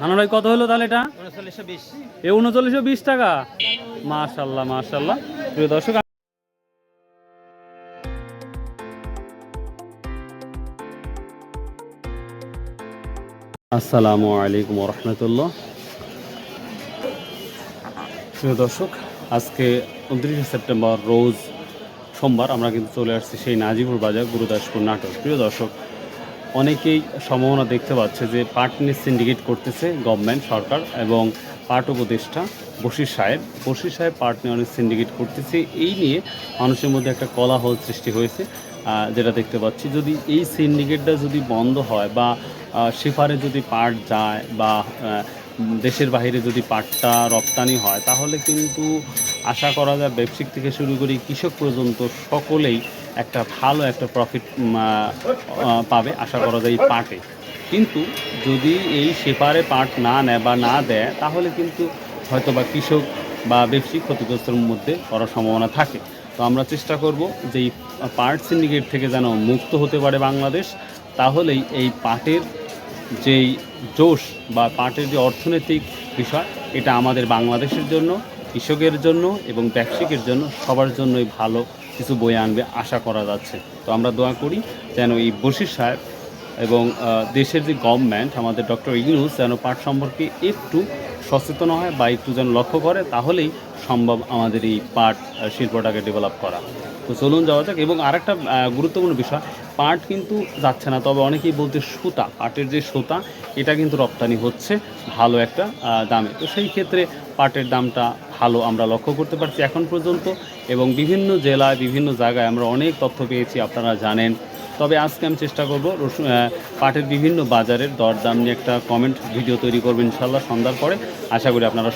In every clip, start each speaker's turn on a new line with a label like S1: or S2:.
S1: হানান কত হলো তাহলে এটা? এ উনচল্লিশশো বিশ টাকা? মাশাল্লাহ মাশাল্লাহ। প্রিয় দর্শক আসসালামু আলাইকুম রহমতুল্লাহ প্রিয় দর্শক আজকে উনত্রিশে সেপ্টেম্বর রোজ সোমবার আমরা কিন্তু চলে আসছি সেই নাজিপুর বাজার গুরুদাসপুর নাটক। প্রিয় দর্শক অনেকেই সম্ভাবনা দেখতে পাচ্ছে যে পাট নিয়ে সিন্ডিকেট করতেছে গভর্নমেন্ট সরকার এবং পাট উপদেষ্টা বশির সাহেব। বশির সাহেব পাট নিয়ে অনেক সিন্ডিকেট করতেছে। এই নিয়ে মানুষের মধ্যে একটা কলাহল সৃষ্টি হয়েছে যেটা দেখতে পাচ্ছি। যদি এই সিন্ডিকেটটা যদি বন্ধ হয় বা সেফারে যদি পাট যায় বা দেশের বাইরে যদি পাটটা রপ্তানি হয়, তাহলে কিন্তু আশা করা যায় ব্যবসায়িক থেকে শুরু করে কৃষক পর্যন্ত সকলেই একটা ভালো একটা প্রফিট পাবে, আশা করা যায় এই পাটে। কিন্তু যদি এই সেপারে পাট না নেয় বা না দেয়, তাহলে কিন্তু হয়তো বা কৃষক বা ব্যবসায়িক ক্ষতিগ্রস্তর মধ্যে পড়ার সম্ভাবনা থাকে। তো আমরা চেষ্টা করব যে এই পাট সিন্ডিকেট থেকে যেন মুক্ত হতে পারে বাংলাদেশ। তাহলেই এই পাটের যেই জোশ বা পাটের যে অর্থনৈতিক বিষয়, এটা আমাদের বাংলাদেশের জন্য, কৃষকের জন্য এবং ব্যবসায়িকের জন্য সবার জন্যই ভালো কিছু বই আনবে, আশা করা যাচ্ছে। তো আমরা দোয়া করি যেন এই বশির সাহেব এবং দেশের যে গভর্নমেন্ট আমাদের ডক্টর ইউনুস যেন পাঠ সম্পর্কে একটু সচেতন হয় বা একটু যেন লক্ষ্য করে, তাহলেই সম্ভব আমাদের এই পাট শিল্পটাকে ডেভেলপ করা। তো চলুন যাওয়া যাক এবং আরেকটা গুরুত্বপূর্ণ বিষয়, পাট কিন্তু যাচ্ছে না, তবে অনেকেই বলতে সুতা, পাটের যে সুতা, এটা কিন্তু রপ্তানি হচ্ছে ভালো একটা দামে। তো সেই ক্ষেত্রে পাটের দামটা ভালো আমরা লক্ষ্য করতে পারছি এখন পর্যন্ত এবং বিভিন্ন জেলায়, বিভিন্ন জায়গায় আমরা অনেক তথ্য পেয়েছি, আপনারা জানেন। তবে আজকে আমি চেষ্টা করব রসুন পাটের বিভিন্ন বাজারের দরদাম নিয়ে একটা কমেন্ট ভিডিও তৈরি করবেন ইনশাল্লাহ সন্ধ্যার পরে। আশা করি আপনারা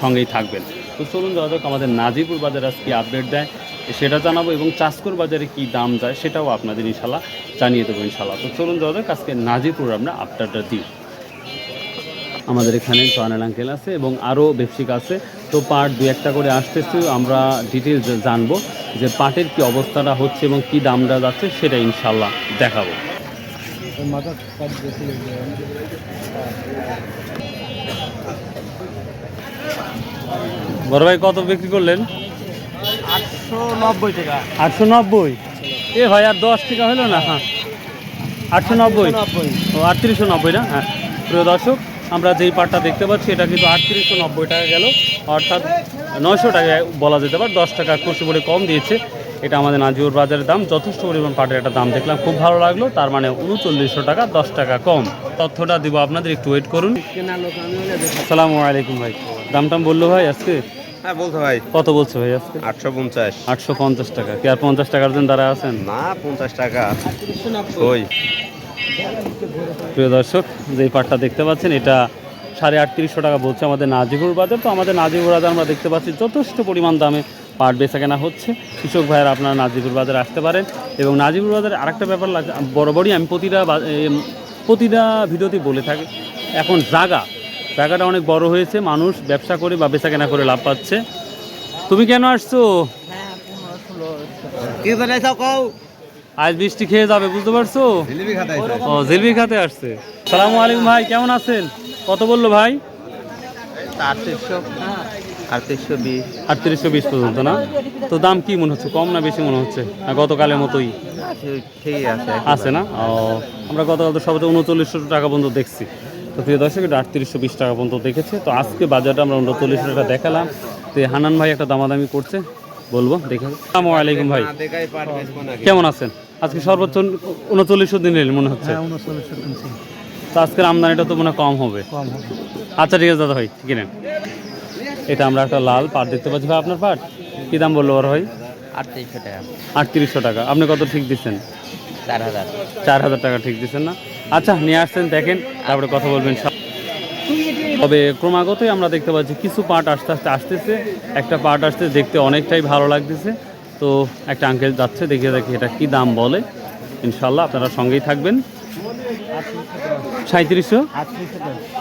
S1: সঙ্গেই থাকবেন। তো চলুন যাওয়া যাক, আমাদের নাজিপুর বাজার আজকে আপডেট দেয়, সেটা জানাব এবং চাষকুর বাজারে কি দাম যায় সেটাও আপনাদের ইনশাল্লাহ জানিয়ে দেবো ইনশাল্লাহ তো চলুন যাওয়া যাক, আজকে নাজিপুর আমরা আপডেটটা দিই। আমাদের এখানে চয়নাল আঙ্কেল আছে এবং আরও ব্যবসায়িক আছে। তো পাট দু একটা করে আসতেছে, আমরা ডিটেলস জানব। যে পাটের কি অবস্থাটা হচ্ছে এবং কি দামটা যাচ্ছে সেটা ইনশাল্লাহ দেখাবো। বড় ভাই কত বিক্রি করলেন?
S2: আটশো নব্বই
S1: এ ভাই আর দশ টাকা হলো না? হ্যাঁ। আটশো নব্বই?
S2: নব্বই।
S1: ও আটত্রিশশো নব্বই না? হ্যাঁ। প্রিয় দর্শক আমরা যেই পাটটা দেখতে পাচ্ছি এটা কিন্তু আটত্রিশশো নব্বই টাকা গেল। অর্থাৎ নয়শো টাকায় বলা যেতে পারে দশ টাকা খুশি করে কম দিয়েছে। এটা আমাদের নাজিউর বাজারের দাম যথেষ্ট পরিমাণ পাটের একটা দাম দেখলাম খুব ভালো লাগল তার মানে উনচল্লিশশো টাকা দশ টাকা কম। তথ্যটা দিব আপনাদের একটু ওয়েট করুন। আসসালামু আলাইকুম ভাই দাম টাম বলল ভাই আজকে?
S3: হ্যাঁ বলতো ভাই।
S1: কত বলছো ভাই আজকে?
S3: আটশো পঞ্চাশ।
S1: আটশো পঞ্চাশ টাকা। কি আর পঞ্চাশ টাকার জন্য দাঁড়া আছেন?
S3: না পঞ্চাশ টাকা। ওই
S1: প্রিয় দর্শক যে পাটটা দেখতে পাচ্ছেন এটা সাড়ে আটত্রিশশো টাকা বলছে আমাদের নাজিবুর বাজার। তো আমাদের নাজিপুর বাজার আমরা দেখতে পাচ্ছি যথেষ্ট পরিমাণ দামে পাট বেচা কেনা হচ্ছে। কৃষক ভাইয়েরা আপনারা নাজিবুর বাজারে আসতে পারেন। এবং নাজিবুর বাজারে আরেকটা ব্যাপার বরাবরই আমি প্রতিটা প্রতিটা ভিডিওতে বলে থাকি এখন জায়গা জায়গাটা অনেক বড় হয়েছে মানুষ ব্যবসা করে বা বেচা কেনা করে লাভ পাচ্ছে। তুমি কেন আসছো? আজ বৃষ্টি খেয়ে যাবে বুঝতে পারছ? ও জিলবি খাতে আসছে। সালামু আলাইকুম ভাই কেমন আছেন? কত বলল ভাই?
S2: আটত্রিশশো। বিশ।
S1: পর্যন্ত না? তো দাম কি মনে হচ্ছে? কম না বেশি মনে হচ্ছে? না গতকালের মতোই?
S2: ঠিকই আছে।
S1: আছে না? ও আমরা গতকাল তো সবাই উনচল্লিশশো টাকা পর্যন্ত দেখছি। তো প্রিয় দর্শক এটা আটত্রিশশো বিশ টাকা পর্যন্ত দেখেছে। তো আজকে বাজারটা আমরা উনচল্লিশশো টাকা দেখালাম। তো এই হানান ভাই একটা দামাদামি করছে। বলব দেখে আসসালামু আলাইকুম ভাই। কেমন আছেন? আজকে সর্বোচ্চ উনচল্লিশশো দিন মনে হচ্ছে?
S2: হ্যাঁ
S1: তো আজকের আমদানিটা তো মনে হয় কম হবে।
S2: কম হবে।
S1: আচ্ছা ঠিক আছে দাদা ভাই কিনেন এটা আমরা একটা লাল পাট দেখতে পাচ্ছি ভাই আপনার পাট। কী দাম বলল ওর ভাই?
S2: আটত্রিশশো টাকা।
S1: আটত্রিশশো টাকা। আপনি কত ঠিক দিচ্ছেন?
S2: চার হাজার।
S1: চার হাজার টাকা ঠিক দিচ্ছেন না? আচ্ছা নিয়ে আসছেন দেখেন তারপরে কথা বলবেন সব। তবে ক্রমাগতই আমরা দেখতে পাচ্ছি কিছু পাট আস্তে আস্তে আসতেছে একটা পাট আসতে দেখতে অনেকটাই ভালো লাগতেছে। তো একটা আঙ্কেল যাচ্ছে দেখিয়ে দেখি এটা কি দাম বলে। ইনশাল্লাহ আপনারা সঙ্গেই থাকবেন। সাঁত্রিশশো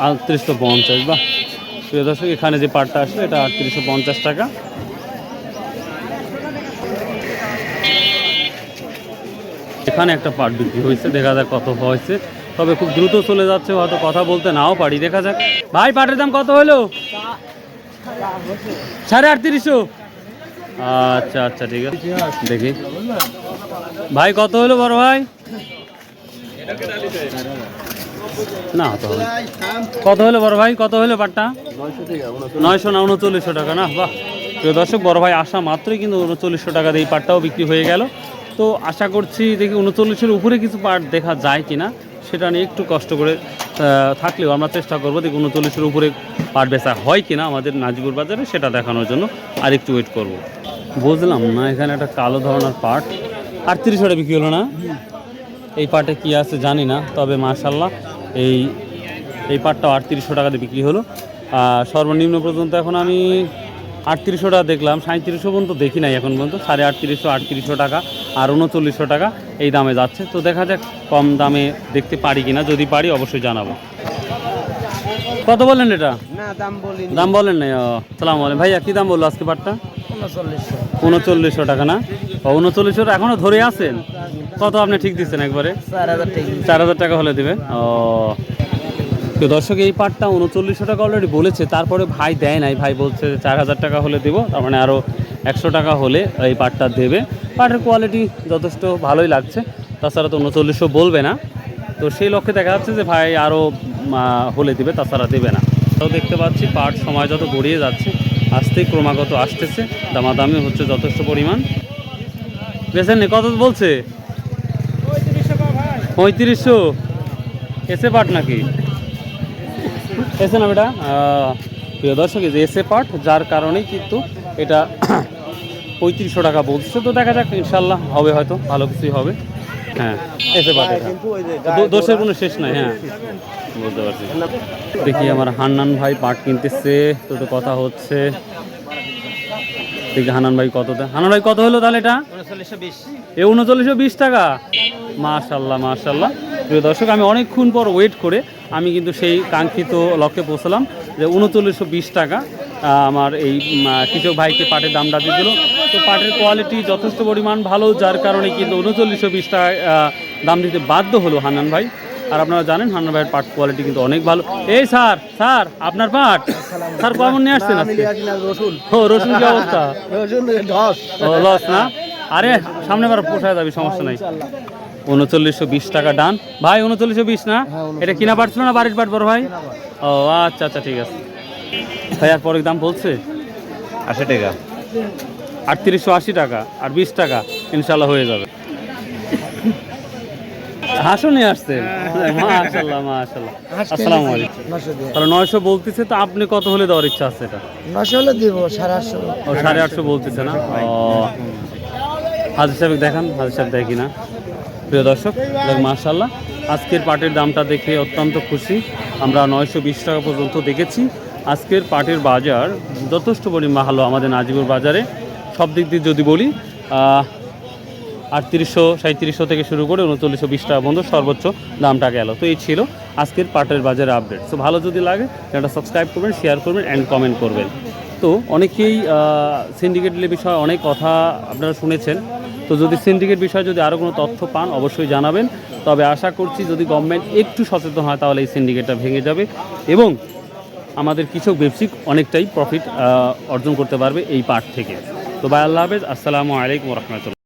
S2: আটত্রিশশো
S1: পঞ্চাশ বাহ। প্রিয় দর্শক এখানে যে পাটটা আসলো এটা আটত্রিশশো পঞ্চাশ টাকা। এখানে একটা পাট বিক্রি হয়েছে দেখা যাক কত হয়েছে। তবে খুব দ্রুত চলে যাচ্ছে হয়তো কথা বলতে নাও পারি দেখা যাক। ভাই পাটের দাম কত হলো? সাড়ে আটত্রিশশো। আচ্ছা আচ্ছা ঠিক আছে। দেখি। ভাই কত হলো বড় ভাই? না, তো কত হলো বড় ভাই? কত হলো পাটটা? নয়শো না উনচল্লিশশো টাকা, না? বাহ। প্রিয় দর্শক, বড় ভাই আসা মাত্রই কিন্তু উনচল্লিশশো টাকা দিয়ে পাটটাও বিক্রি হয়ে গেল। তো আশা করছি দেখি উনচল্লিশের উপরে কিছু পাট দেখা যায় কি না সেটা নিয়ে একটু কষ্ট করে থাকলেও আমরা চেষ্টা করব দেখি উনচল্লিশের উপরে পাট বেচা হয় কি না আমাদের নাজিপুর বাজারে, সেটা দেখানোর জন্য আর একটু ওয়েট করব। বুঝলাম না, এখানে একটা কালো ধরনের পাট। আটত্রিশশো টাকা বিক্রি হলো না? এই পাটে কি আছে জানি না তবে মাশাল্লাহ এই এই পাটটাও আটত্রিশশো টাকাতে বিক্রি হলো। আর সর্বনিম্ন পর্যন্ত এখন আমি আটত্রিশশো টাকা দেখলাম সাঁত্রিশশো পর্যন্ত দেখি নাই এখন পর্যন্ত সাড়ে আটত্রিশশো আটত্রিশশো টাকা আর উনচল্লিশশো টাকা এই দামে যাচ্ছে। তো দেখা যাক কম দামে দেখতে পারি কিনা যদি পারি অবশ্যই জানাব। কত বললেন এটা?
S3: দাম বলি
S1: দাম বলেন না সালাম আলাইকুম। ভাইয়া কী দাম বলল আজকে পাটটা? উনচল্লিশশো। টাকা না? ও উনচল্লিশশো টাকা এখনও ধরে আছেন? কত আপনি ঠিক দিচ্ছেন একবারে?
S2: চার হাজার টাকা
S1: চার হাজার টাকা হলে দিবে ও। তো দর্শক এই পাটটা উনচল্লিশশো টাকা অলরেডি বলেছে তারপরে ভাই দেয় নাই ভাই বলছে চার হাজার টাকা হলে দেবো তার মানে আরও একশো টাকা হলে এই পাটটা দেবে। পাটের কোয়ালিটি যথেষ্ট ভালোই লাগছে তাছাড়া তো উনচল্লিশশো বলবে না। তো সেই লক্ষ্যে দেখা যাচ্ছে যে ভাই আরও হলে দিবে তাছাড়া দেবে না। তো দেখতে পাচ্ছি পাট সময় যত গড়িয়ে যাচ্ছে আসতেই ক্রমাগত আসতেছে দামাদামি হচ্ছে যথেষ্ট পরিমাণ। বেছেন কত বলছে? পঁয়ত্রিশশো। এসে পাট নাকি? এসে না বেটা? প্রিয় দর্শক এই যে এসে পাট যার কারণেই কিন্তু এটা পঁয়ত্রিশশো টাকা বলছে। তো দেখা যাক ইনশাল্লাহ হবে হয়তো ভালো কিছুই হবে। হ্যাঁ এসে পাট দোষের কোনো শেষ নাই হ্যাঁ। বুঝতে পারছি। দেখি আমার হান্নান ভাই পাট কিনতেছে তো তো কথা হচ্ছে। দেখি হান্নান ভাই কত দেয় হান্নান ভাই কত হলো তাহলে এটা?
S2: উনচল্লিশশো বিশ।
S1: এ উনচল্লিশশো বিশ টাকা? মাশাল্লাহ মাশাল্লাহ প্রিয় দর্শক আমি অনেকক্ষণ পর ওয়েট করে আমি কিন্তু সেই কাঙ্ক্ষিত লক্ষ্যে পৌঁছলাম যে উনচল্লিশশো বিশ টাকা আমার এই কৃষক ভাইকে পাটের দামটা দিয়ে দিল। তো পাটের কোয়ালিটি যথেষ্ট পরিমাণ ভালো যার কারণে কিন্তু উনচল্লিশশো বিশ আহ, দাম দিতে বাধ্য হলো হান্নান ভাই। আর আপনারা জানেন হান্নান ভাইয়ের পাট কোয়ালিটি কিন্তু অনেক ভালো। এই স্যার স্যার আপনার পাট? স্যার কেমন নিয়ে আসছেন আজকে? ও রসুন কি অবস্থা? ও লস না? আরে সামনে বার পোষায় যাবি সমস্যা নাই। উনচল্লিশশো বিশ টাকা ডান। ভাই উনচল্লিশশো বিশ না? এটা কিনা পাটছিল না বাড়ির পাট বড় ভাই? ও আচ্ছা আচ্ছা ঠিক আছে। ভাই আর পরে দাম বলছে?
S3: আশি টাকা।
S1: আটত্রিশশো আশি টাকা আর বিশ টাকা ইনশাল্লাহ হয়ে যাবে। হাসো নিয়ে আসছে। মাশাল্লাহ মাশাল্লাহ আসসালামু আলাইকুম। তাহলে নয়শো বলতেছে তো আপনি কত হলে দেওয়ার ইচ্ছা আছে এটা?
S2: নশো হলে দিব সাড়ে আটশো।
S1: ও সাড়ে আটশো বলতেছে না? ও। হাজির সাহেব দেখান হাজির সাহেব দেখি না প্রিয় দর্শক মার্শাল্লাহ আজকের পাটের দামটা দেখে অত্যন্ত খুশি। আমরা নয়শো বিশ টাকা পর্যন্ত দেখেছি। আজকের পাটের বাজার যথেষ্ট পরিমাণ ভালো আমাদের নাজিবুর বাজারে। সব দিক দিয়ে যদি বলি আটত্রিশশো সাঁত্রিশশো থেকে শুরু করে উনচল্লিশশো বিশ টাকা পর্যন্ত সর্বোচ্চ দামটা গেল। তো এই ছিল আজকের পাটের বাজারে আপডেট তো ভালো যদি লাগে, চ্যানেলটা সাবস্ক্রাইব করবেন শেয়ার করবেন অ্যান্ড কমেন্ট করবেন। তো অনেকেই সিন্ডিকেটের বিষয়ে অনেক কথা আপনারা শুনেছেন। তো যদি সিন্ডিকেট বিষয়ে যদি আরও কোনো তথ্য পান, অবশ্যই জানাবেন। তবে আশা করছি যদি গভর্নমেন্ট একটু সচেতন হয়, তাহলে এই সিন্ডিকেটটা ভেঙে যাবে এবং আমাদের কৃষক ব্যবসিক অনেকটাই প্রফিট অর্জন করতে পারবে এই পার্ট থেকে। তো বাই আল্লাহ হাফেজ। আসসালামু আলাইকুম রহমতুল্লাহ।